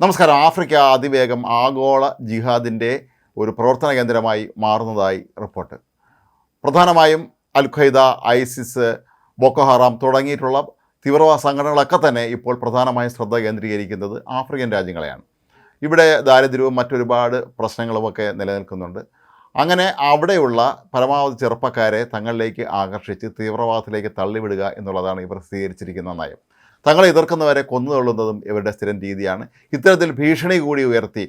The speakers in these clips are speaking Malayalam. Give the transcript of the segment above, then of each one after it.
നമസ്കാരം. ആഫ്രിക്ക അതിവേഗം ആഗോള ജിഹാദിന്റെ ഒരു പ്രവർത്തന കേന്ദ്രമായി മാറുന്നതായി റിപ്പോർട്ട്. പ്രധാനമായും അൽ ഖൈദ ഐസിസ് ബൊക്കോഹറാം തുടങ്ങിയിട്ടുള്ള തീവ്രവാദ സംഘടനകളൊക്കെ തന്നെ ഇപ്പോൾ പ്രധാനമായും ശ്രദ്ധ കേന്ദ്രീകരിക്കുന്നത് ആഫ്രിക്കൻ രാജ്യങ്ങളെയാണ്. ഇവിടെ ദാരിദ്ര്യവും മറ്റൊരുപാട് പ്രശ്നങ്ങളുമൊക്കെ നിലനിൽക്കുന്നുണ്ട്. അങ്ങനെ അവിടെയുള്ള പരമാവധി ചെറുപ്പക്കാരെ തങ്ങളിലേക്ക് ആകർഷിച്ച് തീവ്രവാദത്തിലേക്ക് തള്ളിവിടുക എന്നുള്ളതാണ് ഇവർ സ്വീകരിച്ചിരിക്കുന്ന നയം. തങ്ങളെ എതിർക്കുന്നവരെ കൊന്നു തള്ളുന്നതും ഇവരുടെ സ്ഥിരം രീതിയാണ്. ഇത്തരത്തിൽ ഭീഷണി കൂടി ഉയർത്തി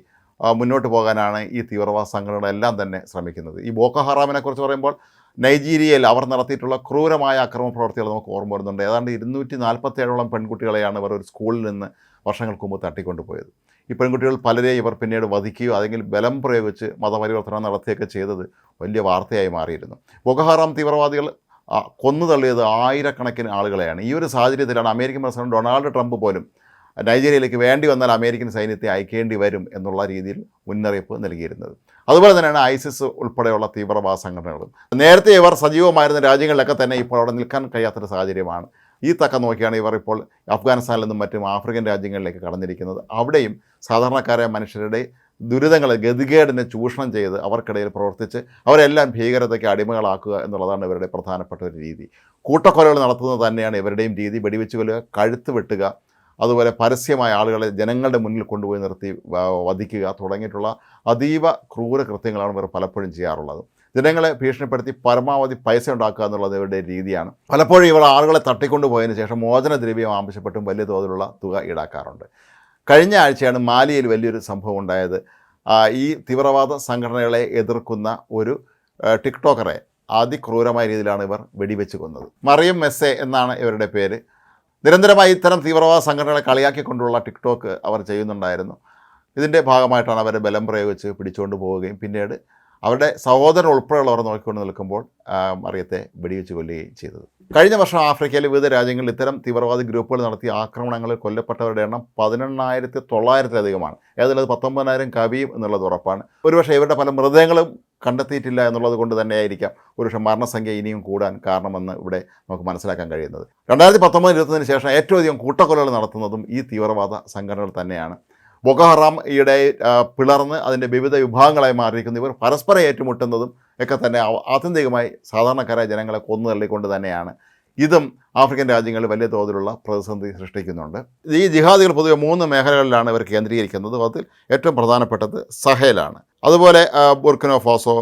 മുന്നോട്ട് പോകാനാണ് ഈ തീവ്രവാദ സംഘടനകളെല്ലാം തന്നെ ശ്രമിക്കുന്നത്. ഈ ബോക്കോ കുറിച്ച് പറയുമ്പോൾ നൈജീരിയയിൽ അവർ നടത്തിയിട്ടുള്ള ക്രൂരമായ അക്രമ പ്രവർത്തികൾ നമുക്ക് ഓർമ്മ വരുന്നുണ്ട്. ഏതാണ്ട് ഇരുന്നൂറ്റി നാൽപ്പത്തേഴോളം പെൺകുട്ടികളെയാണ് ഇവർ ഒരു സ്കൂളിൽ നിന്ന് വർഷങ്ങൾക്ക് മുമ്പ് തട്ടിക്കൊണ്ടുപോയത്. ഈ പെൺകുട്ടികൾ പലരെയും ഇവർ പിന്നീട് വധിക്കുകയോ അല്ലെങ്കിൽ ബലം പ്രയോഗിച്ച് മതപരിവർത്തനം നടത്തുകയൊക്കെ ചെയ്തത് വലിയ വാർത്തയായി മാറിയിരുന്നു. ബൊക്കോ ഹറാം തീവ്രവാദികൾ കൊന്നു തള്ളിയത് ആയിരക്കണക്കിന് ആളുകളെയാണ്. ഈ ഒരു സാഹചര്യത്തിലാണ് അമേരിക്കൻ പ്രസിഡന്റ് ഡൊണാൾഡ് ട്രംപ് പോലും നൈജീരിയയിലേക്ക് വേണ്ടി വന്നാൽ അമേരിക്കൻ സൈന്യത്തെ അയക്കേണ്ടി വരും എന്നുള്ള രീതിയിൽ മുന്നറിയിപ്പ് നൽകിയിരുന്നത്. അതുപോലെ തന്നെയാണ് ഐസിസ് ഉൾപ്പെടെയുള്ള തീവ്രവാദ സംഘടനകളും. നേരത്തെ ഇവർ സജീവമായിരുന്ന രാജ്യങ്ങളിലൊക്കെ തന്നെ ഇപ്പോൾ അവിടെ നിൽക്കാൻ കഴിയാത്തൊരു സാഹചര്യമാണ്. ഈ തക്ക നോക്കിയാണ് ഇവർ ഇപ്പോൾ അഫ്ഗാനിസ്ഥാനിൽ നിന്നും മറ്റും ആഫ്രിക്കൻ രാജ്യങ്ങളിലേക്ക് കടന്നിരിക്കുന്നത്. അവിടെയും സാധാരണക്കാരായ മനുഷ്യരുടെ ദുരിതങ്ങളെ ഗതികേടിനെ ചൂഷണം ചെയ്ത് അവർക്കിടയിൽ പ്രവർത്തിച്ച് അവരെല്ലാം ഭീകരതയ്ക്ക് അടിമകളാക്കുക എന്നുള്ളതാണ് ഇവരുടെ പ്രധാനപ്പെട്ട ഒരു രീതി. കൂട്ടക്കൊലകൾ നടത്തുന്നത് തന്നെയാണ് ഇവരുടെയും രീതി. വെടിവെച്ച് കൊല്ലുക കഴുത്ത് വെട്ടുക അതുപോലെ പരസ്യമായ ആളുകളെ ജനങ്ങളുടെ മുന്നിൽ കൊണ്ടുപോയി നിർത്തി വധിക്കുക തുടങ്ങിയിട്ടുള്ള അതീവ ക്രൂര കൃത്യങ്ങളാണ് ഇവർ പലപ്പോഴും ചെയ്യാറുള്ളത്. ജനങ്ങളെ ഭീഷണിപ്പെടുത്തി പരമാവധി പൈസ ഉണ്ടാക്കുക എന്നുള്ളത് ഇവരുടെ രീതിയാണ്. പലപ്പോഴും ഇവർ ആളുകളെ തട്ടിക്കൊണ്ടുപോയതിനു ശേഷം മോചനദ്രവ്യം ആവശ്യപ്പെട്ടും വലിയ തോതിലുള്ള തുക ഈടാക്കാറുണ്ട്. കഴിഞ്ഞ ആഴ്ചയാണ് മാലിയിൽ വലിയൊരു സംഭവം ഉണ്ടായത്. ഈ തീവ്രവാദ സംഘടനകളെ എതിർക്കുന്ന ഒരു ടിക്ടോക്കറെ അതിക്രൂരമായ രീതിയിലാണ് ഇവർ വെടിവെച്ച് കൊന്നത്. മറിയം മെസ്സെ എന്നാണ് ഇവരുടെ പേര്. നിരന്തരമായി ഇത്തരം തീവ്രവാദ സംഘടനകളെ കളിയാക്കിക്കൊണ്ടുള്ള ടിക്ടോക്ക് അവർ ചെയ്യുന്നുണ്ടായിരുന്നു. ഇതിന്റെ ഭാഗമായിട്ടാണ് അവരെ ബലം പ്രയോഗിച്ച് പിടിച്ചുകൊണ്ട് പോവുകയും പിന്നീട് അവരുടെ സഹോദരൻ ഉൾപ്പെടെയുള്ളവർ നോക്കിക്കൊണ്ട് നിൽക്കുമ്പോൾ മറിയത്തെ വെടിവെച്ച് കൊല്ലുകയും ചെയ്തത്. കഴിഞ്ഞ വർഷം ആഫ്രിക്കയിലെ വിവിധ രാജ്യങ്ങളിൽ ഇത്തരം തീവ്രവാദി ഗ്രൂപ്പുകൾ നടത്തിയ ആക്രമണങ്ങളിൽ കൊല്ലപ്പെട്ടവരുടെ എണ്ണം പതിനെണ്ണായിരത്തി തൊള്ളായിരത്തിലധികമാണ് ഏതായാലും പത്തൊമ്പതിനായിരം കവിയും എന്നുള്ളത് ഉറപ്പാണ്. ഒരുപക്ഷെ ഇവരുടെ പല മൃതദേഹങ്ങളും കണ്ടെത്തിയിട്ടില്ല എന്നുള്ളത് കൊണ്ട് തന്നെയായിരിക്കാം ഒരുപക്ഷെ മരണസംഖ്യ ഇനിയും കൂടാൻ കാരണമെന്ന് ഇവിടെ നമുക്ക് മനസ്സിലാക്കാൻ കഴിയുന്നത്. രണ്ടായിരത്തി പത്തൊമ്പത് ഇരുപത്തിനു ശേഷം ഏറ്റവും അധികം കൂട്ടക്കൊലകൾ നടത്തുന്നതും ഈ തീവ്രവാദ സംഘടനകൾ തന്നെയാണ്. ബൊക്കോ ഹറാം ഈയിടെ പിളർന്ന് അതിന്റെ വിവിധ വിഭാഗങ്ങളായി മാറിയിരിക്കുന്നു. ഇവർ പരസ്പരം ഏറ്റുമുട്ടുന്നതും ഒക്കെ തന്നെ ആത്യന്തികമായി സാധാരണക്കാരായ ജനങ്ങളെ കൊന്നു തള്ളിക്കൊണ്ട് തന്നെയാണ്. ഇതും ആഫ്രിക്കൻ രാജ്യങ്ങളിൽ വലിയ തോതിലുള്ള പ്രതിസന്ധി സൃഷ്ടിക്കുന്നുണ്ട്. ഈ ജിഹാദികൾ പൊതുവെ മൂന്ന് മേഖലകളിലാണ് ഇവർ കേന്ദ്രീകരിക്കുന്നത്. അതിൽ ഏറ്റവും പ്രധാനപ്പെട്ടത് സഹേലാണ്. അതുപോലെ ബുർക്കിനോ ഫോസോ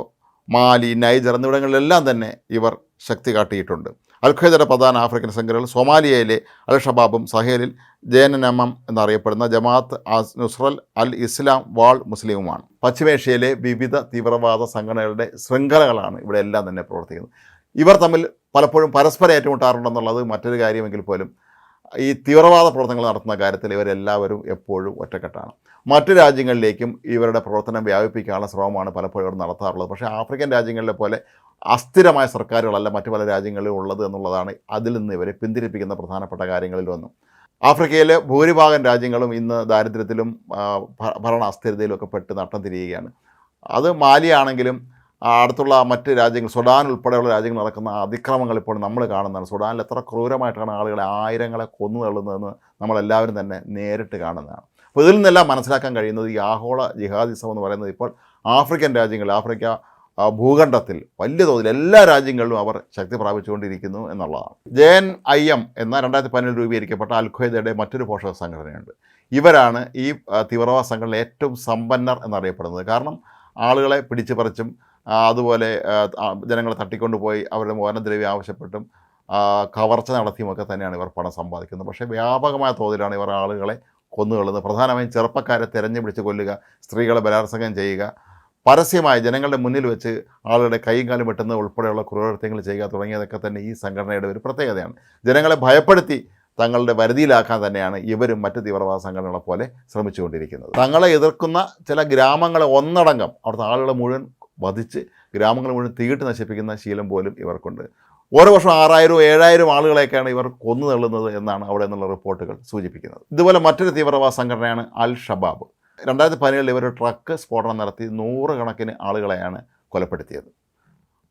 മാലി നൈജർ എന്നിവിടങ്ങളിലെല്ലാം തന്നെ ഇവർ ശക്തി കാട്ടിയിട്ടുണ്ട്. അൽഖയ്ദയുടെ പ്രധാന ആഫ്രിക്കൻ സംഘടനകൾ സൊമാലിയയിലെ അൽ ഷബാബും സഹേലിൽ ജേനനമം എന്നറിയപ്പെടുന്ന ജമാഅത്ത് നുസ്രൽ അൽ ഇസ്ലാം വാൾ മുസ്ലിമുമാണ്. പശ്ചിമേഷ്യയിലെ വിവിധ തീവ്രവാദ സംഘടനകളുടെ ശൃംഖലകളാണ് ഇവിടെ എല്ലാം തന്നെ പ്രവർത്തിക്കുന്നത്. ഇവർ തമ്മിൽ പലപ്പോഴും പരസ്പരം ഏറ്റുമുട്ടാറുണ്ടെന്നുള്ളത് മറ്റൊരു കാര്യമെങ്കിൽ പോലും ഈ തീവ്രവാദ പ്രവർത്തനങ്ങൾ നടത്തുന്ന കാര്യത്തിൽ ഇവരെല്ലാവരും എപ്പോഴും ഒറ്റക്കെട്ടാണ്. മറ്റ് രാജ്യങ്ങളിലേക്കും ഇവരുടെ പ്രവർത്തനം വ്യാപിപ്പിക്കാനുള്ള ശ്രമമാണ് പലപ്പോഴും ഇവർ നടത്താറുള്ളത്. പക്ഷേ ആഫ്രിക്കൻ രാജ്യങ്ങളിലെ പോലെ അസ്ഥിരമായ സർക്കാരുകളല്ല മറ്റു പല രാജ്യങ്ങളിലും ഉള്ളത് എന്നുള്ളതാണ് അതിൽ നിന്ന് ഇവരെ പിന്തിരിപ്പിക്കുന്ന പ്രധാനപ്പെട്ട കാര്യങ്ങളിൽ ഒന്നും. ആഫ്രിക്കയിലെ ഭൂരിഭാഗം രാജ്യങ്ങളും ഇന്ന് ദാരിദ്ര്യത്തിലും ഭരണ അസ്ഥിരതയിലും ഒക്കെ പെട്ട് നട്ടം തിരിയുകയാണ്. അത് മാലിയാണെങ്കിലും അടുത്തുള്ള മറ്റ് രാജ്യങ്ങൾ സുഡാൻ ഉൾപ്പെടെയുള്ള രാജ്യങ്ങൾ നടക്കുന്ന അതിക്രമങ്ങൾ ഇപ്പോൾ നമ്മൾ കാണുന്നതാണ്. സുഡാനിൽ എത്ര ക്രൂരമായിട്ടാണ് ആളുകളെ ആയിരങ്ങളെ കൊന്നു തള്ളുന്നതെന്ന് നമ്മളെല്ലാവരും തന്നെ നേരിട്ട് കാണുന്നതാണ്. അപ്പോൾ ഇതിൽ നിന്നെല്ലാം മനസ്സിലാക്കാൻ കഴിയുന്നത് ഈ ആഗോള ജിഹാദിസം എന്ന് പറയുന്നത് ഇപ്പോൾ ആഫ്രിക്കൻ രാജ്യങ്ങൾ ആഫ്രിക്ക ഭൂഖണ്ഡത്തിൽ വലിയ തോതിൽ എല്ലാ രാജ്യങ്ങളിലും അവർ ശക്തി പ്രാപിച്ചുകൊണ്ടിരിക്കുന്നു എന്നുള്ളതാണ്. ജെ എൻ ഐ എം എന്ന രണ്ടായിരത്തി പതിനേഴ് രൂപീകരിക്കപ്പെട്ട അൽഖ്വയ്ദയുടെ മറ്റൊരു പോഷക സംഘടനയുണ്ട്. ഇവരാണ് ഈ തീവ്രവാദ സംഘടന ഏറ്റവും സമ്പന്നർ എന്നറിയപ്പെടുന്നത്. കാരണം ആളുകളെ പിടിച്ചു പറിച്ചും അതുപോലെ ജനങ്ങളെ തട്ടിക്കൊണ്ട് പോയി തട്ടിക്കൊണ്ടുപോയി അവരുടെ മോഹനദ്രവ്യം ആവശ്യപ്പെട്ടും കവർച്ച നടത്തിയുമൊക്കെ തന്നെയാണ് ഇവർ പണം സമ്പാദിക്കുന്നത്. പക്ഷേ വ്യാപകമായ തോതിലാണ് ഇവർ ആളുകളെ കൊന്നുകൊള്ളുന്നത് പ്രധാനമായും ചെറുപ്പക്കാരെ തെരഞ്ഞു പിടിച്ച് കൊല്ലുക സ്ത്രീകളെ ബലാത്സംഗം ചെയ്യുക പരസ്യമായി ജനങ്ങളുടെ മുന്നിൽ വെച്ച് ആളുകളുടെ കൈയും കാലും വെട്ടുന്നത് ഉൾപ്പെടെയുള്ള ക്രൂരകൃത്യങ്ങൾ ചെയ്യുക തുടങ്ങിയതൊക്കെ തന്നെ ഈ സംഘടനയുടെ ഒരു പ്രത്യേകതയാണ്. ജനങ്ങളെ ഭയപ്പെടുത്തി തങ്ങളുടെ വരുതിയിലാക്കാൻ തന്നെയാണ് ഇവരും മറ്റ് തീവ്രവാദ സംഘടനകളെ പോലെ ശ്രമിച്ചുകൊണ്ടിരിക്കുന്നത്. തങ്ങളെ എതിർക്കുന്ന ചില ഗ്രാമങ്ങളെ ഒന്നടങ്കം അവിടുത്തെ ആളുകളെ മുഴുവൻ വധിച്ച് ഗ്രാമങ്ങൾ മുഴുവൻ തീയിട്ട് നശിപ്പിക്കുന്ന ശീലം പോലും ഇവർക്കുണ്ട്. ഓരോ വർഷം ആറായിരവും ഏഴായിരം ആളുകളെയൊക്കെയാണ് ഇവർ കൊന്നു തള്ളുന്നത് എന്നാണ് അവിടെ നിന്നുള്ള റിപ്പോർട്ടുകൾ സൂചിപ്പിക്കുന്നത്. ഇതുപോലെ മറ്റൊരു തീവ്രവാദ സംഘടനയാണ് അൽ ഷബാബ് രണ്ടായിരത്തി പതിനേഴിൽ ഇവർ ട്രക്ക് സ്ഫോടനം നടത്തി നൂറുകണക്കിന് ആളുകളെയാണ് കൊലപ്പെടുത്തിയത്.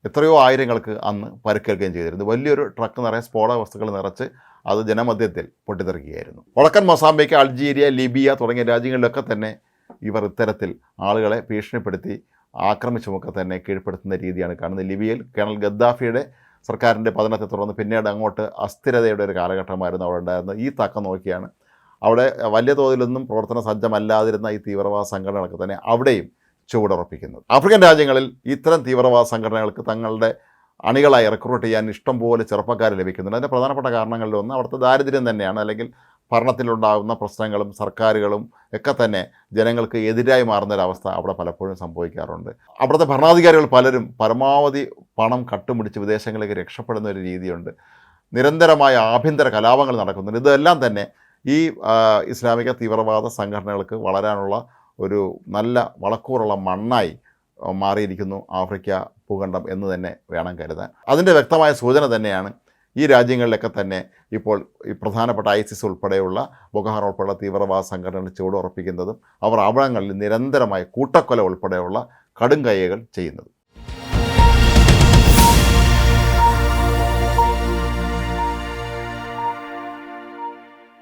എത്രയോ ആയിരങ്ങൾക്ക് അന്ന് പരുക്കേൽക്കുകയും ചെയ്തിരുന്നു. വലിയൊരു ട്രക്ക് നിറയെ സ്ഫോടക വസ്തുക്കൾ നിറച്ച് അത് ജനമധ്യത്തിൽ പൊട്ടിത്തെറിക്കുകയായിരുന്നു. വടക്കൻ മൊസാംബിക്ക് അൾജീരിയ ലിബിയ തുടങ്ങിയ രാജ്യങ്ങളിലൊക്കെ തന്നെ ഇവർ ഇത്തരത്തിൽ ആളുകളെ ഭീഷണിപ്പെടുത്തി ആക്രമിച്ചുമൊക്കെ തന്നെ കീഴ്പ്പെടുത്തുന്ന രീതിയാണ് കാണുന്നത്. ലിബിയയിൽ കേണൽ ഗദ്ദാഫിയുടെ സർക്കാരിന്റെ പതനത്തെ തുടർന്ന് പിന്നീട് അങ്ങോട്ട് അസ്ഥിരതയുടെ ഒരു കാലഘട്ടമായിരുന്നു അവിടെ ഉണ്ടായിരുന്നത്. ഈ തക്കം നോക്കിയാണ്. അവിടെ വലിയ തോതിലൊന്നും പ്രവർത്തന സജ്ജമല്ലാതിരുന്ന ഈ തീവ്രവാദ സംഘടനകളൊക്കെ തന്നെ അവിടെയും ചുവടുറപ്പിക്കുന്നത്. ആഫ്രിക്കൻ രാജ്യങ്ങളിൽ ഇത്തരം തീവ്രവാദ സംഘടനകൾക്ക് തങ്ങളുടെ അണികളായി റിക്രൂട്ട് ചെയ്യാൻ ഇഷ്ടം പോലെ ചെറുപ്പക്കാർ ലഭിക്കുന്നുണ്ട്. അതിന്റെ പ്രധാനപ്പെട്ട കാരണങ്ങളിലൊന്ന് അവിടുത്തെ ദാരിദ്ര്യം തന്നെയാണ്. അല്ലെങ്കിൽ ഭരണത്തിലുണ്ടാകുന്ന പ്രശ്നങ്ങളും സർക്കാരുകളും ഒക്കെ തന്നെ ജനങ്ങൾക്ക് എതിരായി മാറുന്നൊരവസ്ഥ അവിടെ പലപ്പോഴും സംഭവിക്കാറുണ്ട്. അവിടുത്തെ ഭരണാധികാരികൾ പലരും പരമാവധി പണം കട്ടുമുടിച്ച് വിദേശങ്ങളിലേക്ക് രക്ഷപ്പെടുന്ന ഒരു രീതിയുണ്ട്. നിരന്തരമായ ആഭ്യന്തര കലാപങ്ങൾ നടക്കുന്നുണ്ട്. ഇതെല്ലാം തന്നെ ഈ ഇസ്ലാമിക തീവ്രവാദ സംഘടനകൾക്ക് വളരാനുള്ള ഒരു നല്ല വളക്കൂറുള്ള മണ്ണായി മാറിയിരിക്കുന്നു ആഫ്രിക്ക ഭൂഖണ്ഡം എന്ന് തന്നെ വേണം കരുതാൻ. അതിന്റെ വ്യക്തമായ സൂചന തന്നെയാണ് ഈ രാജ്യങ്ങളിലൊക്കെ തന്നെ ഇപ്പോൾ ഈ പ്രധാനപ്പെട്ട ഐസിസ് ഉൾപ്പെടെയുള്ള ബൊഗഹാർ ഉൾപ്പെടെയുള്ള തീവ്രവാദ സംഘടനകൾ ചുവടുറപ്പിക്കുന്നതും അവർ അവിടങ്ങളിൽ നിരന്തരമായ കൂട്ടക്കൊല ഉൾപ്പെടെയുള്ള കടും കൈകൾ ചെയ്യുന്നത്.